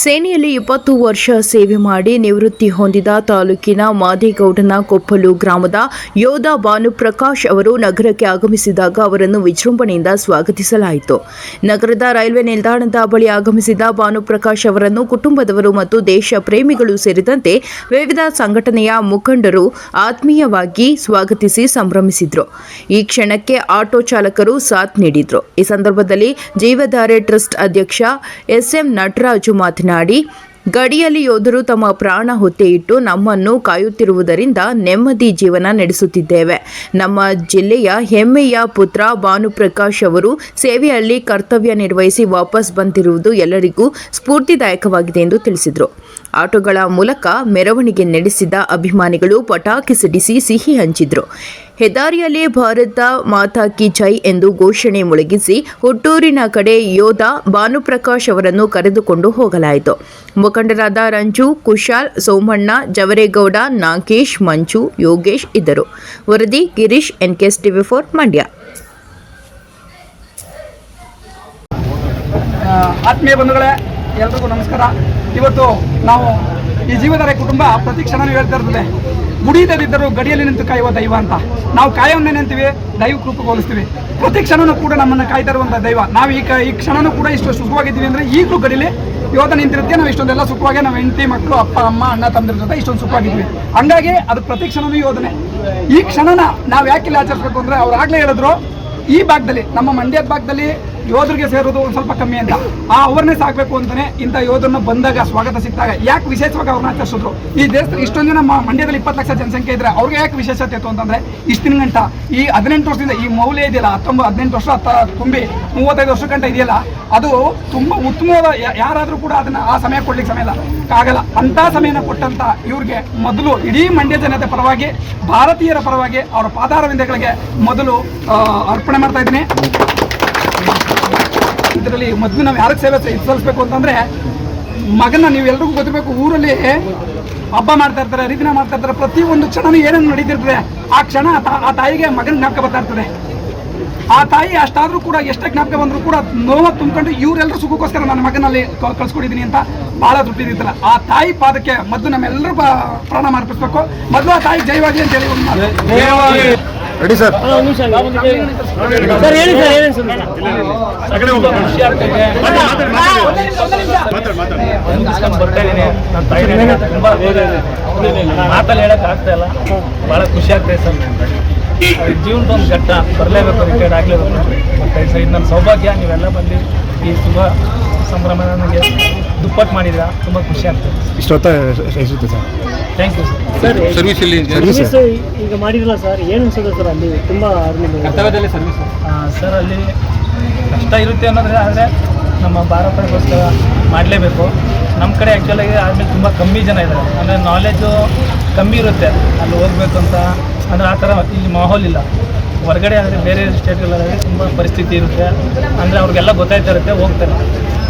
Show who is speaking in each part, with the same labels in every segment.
Speaker 1: ಸೇನೆಯಲ್ಲಿ ಇಪ್ಪತ್ತು ವರ್ಷ ಸೇವೆ ಮಾಡಿ ನಿವೃತ್ತಿ ಹೊಂದಿದ ತಾಲೂಕಿನ ಮಾದೇಗೌಡನ ಕೊಪ್ಪಲು ಗ್ರಾಮದ ಯೋಧ ಭಾನುಪ್ರಕಾಶ್ ಅವರು ನಗರಕ್ಕೆ ಆಗಮಿಸಿದಾಗ ಅವರನ್ನು ವಿಜೃಂಭಣೆಯಿಂದ ಸ್ವಾಗತಿಸಲಾಯಿತು. ನಗರದ ರೈಲ್ವೆ ನಿಲ್ದಾಣದ ಬಳಿ ಆಗಮಿಸಿದ ಭಾನುಪ್ರಕಾಶ್ ಅವರನ್ನು ಕುಟುಂಬದವರು ಮತ್ತು ದೇಶ ಪ್ರೇಮಿಗಳು ಸೇರಿದಂತೆ ವಿವಿಧ ಸಂಘಟನೆಯ ಮುಖಂಡರು ಆತ್ಮೀಯವಾಗಿ ಸ್ವಾಗತಿಸಿ ಸಂಭ್ರಮಿಸಿದರು. ಈ ಕ್ಷಣಕ್ಕೆ ಆಟೋ ಚಾಲಕರು ಸಾಥ್ ನೀಡಿದರು. ಈ ಸಂದರ್ಭದಲ್ಲಿ ಜೀವಧಾರೆ ಟ್ರಸ್ಟ್ ಅಧ್ಯಕ್ಷ ಎಸ್ಎಂ ನಟರಾಜು ಮಾತನಾಡಿ, ಗಡಿಯಲ್ಲಿ ಯೋಧರು ತಮ್ಮ ಪ್ರಾಣ ಹೊತ್ತೆಯಿಟ್ಟು ನಮ್ಮನ್ನು ಕಾಯುತ್ತಿರುವುದರಿಂದ ನೆಮ್ಮದಿ ಜೀವನ ನಡೆಸುತ್ತಿದ್ದೇವೆ. ನಮ್ಮ ಜಿಲ್ಲೆಯ ಹೆಮ್ಮೆಯ ಪುತ್ರ ಭಾನುಪ್ರಕಾಶ್ ಅವರು ಸೇವೆಯಲ್ಲಿ ಕರ್ತವ್ಯ ನಿರ್ವಹಿಸಿ ವಾಪಸ್ ಬಂದಿರುವುದು ಎಲ್ಲರಿಗೂ ಸ್ಫೂರ್ತಿದಾಯಕವಾಗಿದೆ ಎಂದು ತಿಳಿಸಿದರು. ಆಟೋಗಳ ಮೂಲಕ ಮೆರವಣಿಗೆ ನಡೆಸಿದ ಅಭಿಮಾನಿಗಳು ಪಟಾಕಿ ಸಿಡಿಸಿ ಸಿಹಿ ಹಂಚಿದ್ರು. ಹೆದ್ದಾರಿಯಲ್ಲಿ ಭಾರತ ಮಾತಾ ಕಿ ಜೈ ಎಂದು ಘೋಷಣೆ ಮೊಳಗಿಸಿ ಹುಟ್ಟೂರಿನ ಕಡೆ ಯೋಧ ಭಾನುಪ್ರಕಾಶ್ ಅವರನ್ನು ಕರೆದುಕೊಂಡು ಹೋಗಲಾಯಿತು. ಮುಖಂಡರಾದ ರಂಜು, ಕುಶಾಲ್, ಸೋಮಣ್ಣ, ಜವರೇಗೌಡ, ನಾಗೇಶ್, ಮಂಜು, ಯೋಗೇಶ್ ಇದ್ದರು. ವರದಿ Girish NKS TV four Mandya.
Speaker 2: ಆತ್ಮೀಯ ಬಂಧುಗಳೇ, ಎಲ್ರಿಗೂ ನಮಸ್ಕಾರ. ಇವತ್ತು ನಾವು ಈ ಜೀವಧಾರೆ ಕುಟುಂಬ ಪ್ರತಿ ಕ್ಷಣನೂ ಹೇಳ್ತಾ ಇರ್ತದೆ. ಗುಡಿಯದಿದ್ದರೂ ಗಡಿಯಲ್ಲಿ ನಿಂತು ಕಾಯುವ ದೈವ ಅಂತ. ನಾವು ಕಾಯವನ್ನೇ ನಿಂತೀವಿ, ದೈವ ರೂಪಗೊಳಿಸ್ತೀವಿ ಪ್ರತಿ ಕ್ಷಣನೂ ಕೂಡ ನಮ್ಮನ್ನು ಕಾಯ್ತಾ ದೈವ. ನಾವು ಈ ಈ ಕ್ಷಣನೂ ಕೂಡ ಇಷ್ಟು ಸುಖವಾಗಿದ್ದೀವಿ ಅಂದರೆ ಈಗಲೂ ಗಡಿಲಿ ಯೋಧ ನಿಂತಿರುತ್ತೆ, ನಾವು ಇಷ್ಟೊಂದೆಲ್ಲ ಸುಖವಾಗಿ, ನಾವು ಹೆಂಡತಿ ಮಕ್ಕಳು ಅಪ್ಪ, ಅಮ್ಮ, ಅಣ್ಣ ತಮ್ಮದ್ರ ಜೊತೆ ಇಷ್ಟೊಂದು ಸುಖವಾಗಿದ್ವಿ ಹಂಗಾಗಿ ಅದು ಪ್ರತಿ ಕ್ಷಣನೂ ಯೋಧನೆ ಈ ಕ್ಷಣನ ನಾವು ಯಾಕಿಲ್ಲ ಆಚರಿಸ್ಬೇಕು ಅಂದರೆ ಅವ್ರು ಆಗಲೇ ಹೇಳಿದ್ರು, ಈ ಭಾಗದಲ್ಲಿ, ನಮ್ಮ ಮಂಡ್ಯದ ಭಾಗದಲ್ಲಿ ಯೋಧರಿಗೆ ಸೇರೋದು ಒಂದು ಸ್ವಲ್ಪ ಕಮ್ಮಿ ಅಂತ. ಆ ಅವೇರ್ನೆಸ್ ಆಗಬೇಕು ಅಂತಾನೆ ಇಂಥ ಯೋಧರನ್ನ ಬಂದಾಗ ಸ್ವಾಗತ ಸಿಕ್ಕಾಗ ಯಾಕೆ ವಿಶೇಷವಾಗಿ ಅವ್ರನ್ನ ಆಚರಿಸಿದ್ರು? ಈ ದೇಶದಲ್ಲಿ ಇಷ್ಟೊಂದು ಜನ ಮಂಡ್ಯದಲ್ಲಿ ಇಪ್ಪತ್ತು ಲಕ್ಷ ಜನಸಂಖ್ಯೆ ಇದ್ರೆ ಅವ್ರಿಗೆ ಯಾಕೆ ವಿಶೇಷತೆ ಇತ್ತು ಅಂತಂದ್ರೆ ಇಷ್ಟಿನ ಗಂಟ ಈ ಹದಿನೆಂಟು ವರ್ಷದಿಂದ ಈ ಮೌಲ್ಯ ಇದೆಯಲ್ಲ ಹತ್ತೊಂಬತ್ತು ಹದಿನೆಂಟು ವರ್ಷ ತುಂಬಿ ಮೂವತ್ತೈದು ವರ್ಷ ಗಂಟ ಇದೆಯಲ್ಲ, ಅದು ತುಂಬ ಉತ್ತಮವಾದ ಯಾರಾದರೂ ಕೂಡ ಅದನ್ನ ಆ ಸಮಯ ಕೊಡ್ಲಿಕ್ಕೆ ಸಮಯ ಇಲ್ಲ. ಆಗಲ್ಲ ಅಂತ ಸಮಯನ ಕೊಟ್ಟಂತ ಇವ್ರಿಗೆ ಮೊದಲು ಇಡೀ ಮಂಡ್ಯ ಜನತೆ ಪರವಾಗಿ, ಭಾರತೀಯರ ಪರವಾಗಿ ಅವರ ಪಾದಾರವಿಂದಗಳಿಗೆ ಮೊದಲು ಅರ್ಪಣೆ ಮಾಡ್ತಾ ಇದ್ದೀನಿ. ಇದರಲ್ಲಿ ಮೊದಲು ನಾವು ಯಾರಿಗೆ ಸೇವೆ ಸಲ್ಲಿಸಬೇಕು ಅಂತಂದ್ರೆ ಮಗನ ನೀವು ಎಲ್ರಿಗೂ ಗೊತ್ತಿರಬೇಕು, ಊರಲ್ಲಿ ಹಬ್ಬ ಮಾಡ್ತಾ ಇರ್ತಾರೆ, ಹರಿದಿನ ಮಾಡ್ತಾ ಇರ್ತಾರೆ ಒಂದು ಕ್ಷಣನೂ ಏನೇನು ನಡೀತಿರ್ತದೆ, ಆ ಕ್ಷಣ ಆ ತಾಯಿಗೆ ಮಗನ ಜ್ಞಾಪಕ ಬರ್ತಾ ಇರ್ತದೆ. ಆ ತಾಯಿ ಅಷ್ಟಾದರೂ ಕೂಡ ಎಷ್ಟೇ ಜ್ಞಾಪಕ ಬಂದರೂ ಕೂಡ ನೋವ ತುಂಬಿಕೊಂಡು ಇವರೆಲ್ಲರೂ ಸುಖಕ್ಕೋಸ್ಕರ ನನ್ನ ಮಗನಲ್ಲಿ ಕಳ್ಸ್ಕೊಂಡಿದ್ದೀನಿ ಅಂತ ಭಾಳ ತೃಪ್ತಿದಿತ್ತಲ್ಲ ಆ ತಾಯಿ ಪಾದಕ್ಕೆ ಮೊದಲು ನಮ್ಮೆಲ್ಲರೂ ಪ್ರಾಣ ಮಾರ್ಪಿಸ್ಬೇಕು ಮೊದಲು ಆ ತಾಯಿ ಜೈವಾಗಿ ಅಂತ ಹೇಳಿ ಒಂದು.
Speaker 3: ರೆಡಿ ಸರ್
Speaker 4: ಸರ್ ಹೇಳಿ ಸರ್ ಹೇಳಿ ಸರ್. ಬರ್ತಾ ಇದೀನಿ ನನ್ನ ತಾಯಿ ತುಂಬಾ ಮಾತಲ್ಲಿ ಹೇಳಕ್ ಆಗ್ತಾ ಇಲ್ಲ. ಬಹಳ ಖುಷಿ ಆಗ್ತದೆ ಸರ್ ಜೀವನದ ಒಂದು ಘಟ್ಟ. ಬರಲೇಬೇಕು ರಿಟೈರ್ಡ್ ಆಗಲೇಬೇಕು. ಮತ್ತೆ ಸರ್ ಇದು ನನ್ನ ಸೌಭಾಗ್ಯ. ನೀವೆಲ್ಲ ಬಂದು ಈ ಶುಭ ಸಂಭ್ರಮ ನನಗೆ ದುಪ್ಪಟ್ಟು ಮಾಡಿದ್ರೆ ತುಂಬ ಖುಷಿ ಆಗ್ತದೆ.
Speaker 3: ಇಷ್ಟೊತ್ತ ಎಷ್ಟಿತ್ತು sir.
Speaker 4: Thank you sir
Speaker 3: service ಇಲ್ಲಿ
Speaker 5: ಸರ್ವಿಸ್ ಈಗ ಮಾಡಿದ್ರಲ್ಲ ಸರ್ ಏನು ಅನ್ಸುತ್ತೆ ಸರ್ ಅಲ್ಲಿ? ತುಂಬ
Speaker 2: ಕರ್ತವ್ಯದಲ್ಲಿ ಸರ್ವಿಸ್
Speaker 4: ಸರ್. ಅಲ್ಲಿ ಕಷ್ಟ ಇರುತ್ತೆ ಅನ್ನೋದ್ರೆ ಆದರೆ ನಮ್ಮ ಭಾರತಕ್ಕೋಸ್ಕರ ಮಾಡಲೇಬೇಕು. ನಮ್ಮ ಕಡೆ ಆ್ಯಕ್ಚುಲಾಗಿ ಆದಮೇಲೆ ತುಂಬ ಕಮ್ಮಿ ಜನ ಇದ್ದಾರೆ ಅಂದರೆ ನಾಲೆಜು ಕಮ್ಮಿ ಇರುತ್ತೆ. ಅಲ್ಲಿ ಹೋಗ್ಬೇಕು ಅಂತ. ಅಂದರೆ ಆ ಥರ ಇಲ್ಲಿ ಮಾಹೋಲ್ ಇಲ್ಲ. ಹೊರಗಡೆ ಆದರೆ ಬೇರೆ ಸ್ಟೇಟ್ಗಳಾದರೆ ತುಂಬ ಪರಿಸ್ಥಿತಿ ಇರುತ್ತೆ. ಅಂದರೆ ಅವ್ರಿಗೆಲ್ಲ ಗೊತ್ತಾಯ್ತಾ ಇರುತ್ತೆ ಹೋಗ್ತಾರೆ.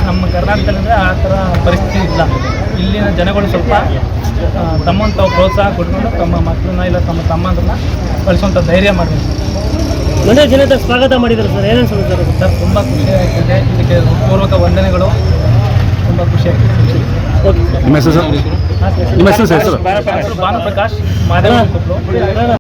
Speaker 4: ನಮ್ಮ ಕರ್ನಾಟಕದಲ್ಲಿ ಅಂದರೆ ಆ ಥರ ಪರಿಸ್ಥಿತಿ ಇಲ್ಲ. ಇಲ್ಲಿನ ಜನಗಳು ಸ್ವಲ್ಪ ತಮ್ಮನ್ನು ತಾವು ಪ್ರೋತ್ಸಾಹ ಕೊಟ್ಕೊಂಡು ತಮ್ಮ ಮಕ್ಕಳನ್ನ ಇಲ್ಲ ತಮ್ಮ ತಮ್ಮಂದ್ರನ್ನ ಕಳಿಸುವಂಥ ಧೈರ್ಯ ಮಾಡಬೇಕು.
Speaker 5: ಮಂಡ್ಯ ಜನತೆ ಸ್ವಾಗತ ಮಾಡಿದ್ದಾರೆ ಸರ್ ಏನೇನು ಸಮಸ್ಯೆ ಸರ್
Speaker 4: ಸರ್ ತುಂಬ ಖುಷಿ ಆಗ್ತಿದೆ ಇದಕ್ಕೆ ಪೂರ್ವಕ ವಂದನೆಗಳು. ತುಂಬ ಖುಷಿ ಆಗ್ತಿದೆ
Speaker 5: ಓಕೆ
Speaker 3: ನಿಮ್ಮ ಹೆಸರು ಸರ್?
Speaker 4: ಭಾನುಪ್ರಕಾಶ್ ಮಾದೇವ ಕೊಪ್ಪಲು